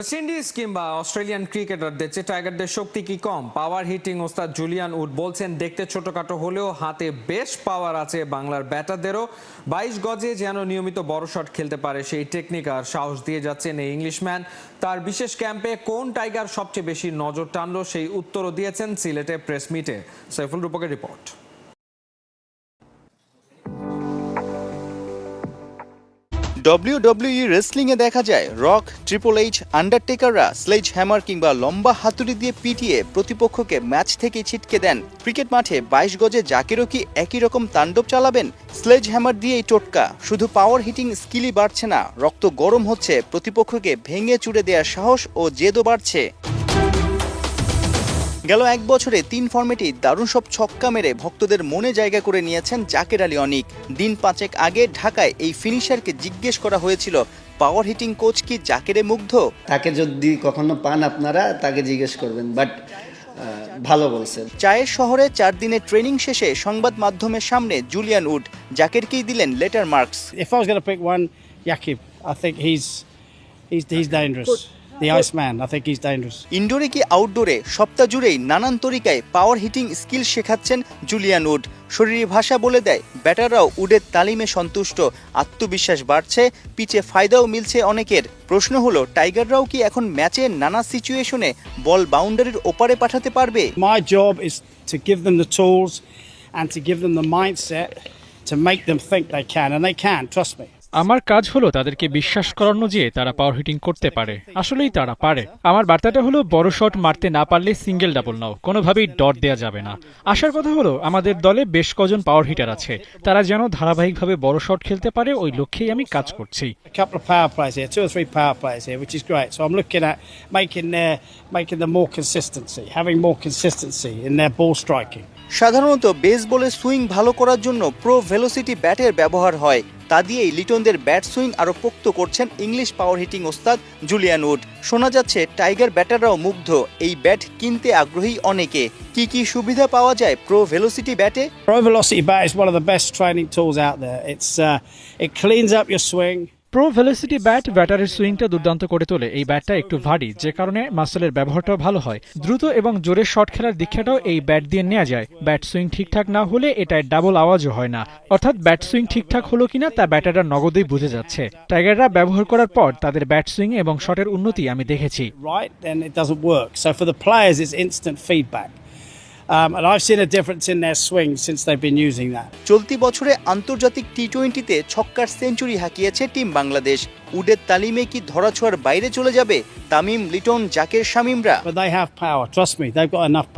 West Indies কিংবা Australian ক্রিকেটারদের চেয়ে টাইগারদের শক্তি কি কম? পাওয়ার হিটিং ওস্তাদ জুলিয়ান উড বলছেন, দেখতে ছোটখাটো হলেও হাতে বেশ পাওয়ার আছে বাংলার ব্যাটারদেরও। বাইশ গজে যেন নিয়মিত বড় শট খেলতে পারে সেই টেকনিক আর সাহস দিয়ে যাচ্ছেন এই ইংলিশম্যান তার বিশেষ ক্যাম্পে কোন টাইগার সবচেয়ে বেশি নজর টানলো সেই উত্তরও দিয়েছেন সিলেটে প্রেস মিটে সৈফুল রূপকের রিপোর্ট ডব্লিউডব্লিউই রেসলিংয়ে দেখা যায় রক ট্রিপল এইচ আন্ডারটেকাররা স্লেজ হ্যামার কিংবা লম্বা হাতুড়ি দিয়ে পিটিয়ে প্রতিপক্ষকে ম্যাচ থেকে ছিটকে দেন। ক্রিকেট মাঠে বাইশ গজে জাকেরও কি একই রকম তাণ্ডব চালাবেন? স্লেজ হ্যামার দিয়ে এই টোটকা। শুধু পাওয়ার হিটিং স্কিলই বাড়ছে না, রক্ত গরম হচ্ছে, প্রতিপক্ষকে ভেঙে চুড়ে দেওয়ার সাহস ও জেদও বাড়ছে। গেল এক বছরে তিন ফর্মেটেই দারুণ সব ছক্কা মেরে ভক্তদের মনে জায়গা করে নিয়েছেন জাকের আলী অনিক। দিন পাঁচেক আগে ঢাকায় এই ফিনিশারকে জিজ্ঞেস করা হয়েছিল পাওয়ার হিটিং কোচ কি জাকেরে মুগ্ধ? তাকে যদি কখনো পান আপনারা তাকে জিজ্ঞেস করবেন বাট ভালো বলছেন। চায়ের শহরে চার দিনের ট্রেনিং শেষে সংবাদ মাধ্যমের সামনে জুলিয়ান উড জাকেরকেই দিলেন letter marks. If I was going to pick one, Yakib, I think he's he's he's dangerous. The Iceman, I think he's dangerous. ইনডোরে কি আউটডোরে সপ্তাহ জুড়েই নানান তরিকায় পাওয়ার হিটিং স্কিল শেখাচ্ছেন জুলিয়ান উড শরীরী ভাষা বলে দেয় ব্যাটাররাও উডের তালিমে সন্তুষ্ট আত্মবিশ্বাস বাড়ছে পিচে ফায়দাও মিলছে অনেকের প্রশ্ন হলো টাইগাররাও কি এখন ম্যাচে নানা সিচুয়েশনে বল বাউন্ডারির ওপারে পাঠাতে পারবে My job is to give them the tools and to give them the mindset to make them think they can, and they can. Trust me. আমার কাজ হলো তাদেরকে বিশ্বাস করানো যে তারা পাওয়ার হিটিং করতে পারে। আসলেই তারা পারে। আমার বার্তাটা হলো বড় শট মারতে না পারলে সিঙ্গেল ডাবল নাও। কোনোভাবেই ডট দেওয়া যাবে না। আসার কথা হলো আমাদের দলে বেশ কজন পাওয়ার হিটার আছে। তারা যেন ধারাবাহিকভাবে বড় শট খেলতে পারে ওই লক্ষ্যেই আমি কাজ করছি. সাধারণত বেসবলে সুইং ভালো করার জন্য প্রো ভেলোসিটি ব্যাটের ব্যবহার হয়। তা দিয়েই লিটনদের ব্যাট সুইং আরও পোক্ত করছেন ইংলিশ পাওয়ার হিটিং ওস্তাদ জুলিয়ান উড। শোনা যাচ্ছে, টাইগার ব্যাটাররাও মুগ্ধ। এই ব্যাট কিনতে আগ্রহী অনেকে। কি কি সুবিধা পাওয়া যায় প্রো ভেলোসিটি ব্যাটে? Pro velocity bat is one of the best training tools out there it's it cleans up your swing. Pro velocity bat ব্যাটারের সুইংটা দুর্দান্ত করে তোলে। এই ব্যাটটা একটু ভারী, যে কারণে মাসেলের ব্যবহারটাও ভালো হয়। দ্রুত এবং জোরে শট খেলার দীক্ষাটাও এই ব্যাট দিয়ে নেওয়া যায়। ব্যাট সুইং ঠিকঠাক না হলে এটায় ডাবল আওয়াজও হয় না। অর্থাৎ ব্যাট সুইং ঠিকঠাক হলো কিনা তা ব্যাটাররা নগদেই বুঝে যাচ্ছে। টাইগাররা ব্যবহার করার পর তাদের ব্যাট সুইং এবং শটের উন্নতি আমি দেখেছি। Um, and I've seen a difference in their swing since they've been using that. চলতি বছরে আন্তর্জাতিক টি টোয়েন্টিতে ছক্কার সেঞ্চুরি হাঁকিয়েছে টিম বাংলাদেশ উডের তালিমে কি ধরাছোঁয়ার বাইরে চলে যাবে Tamim Liton Zaker শামিমরা But they have power. Trust me, they've got enough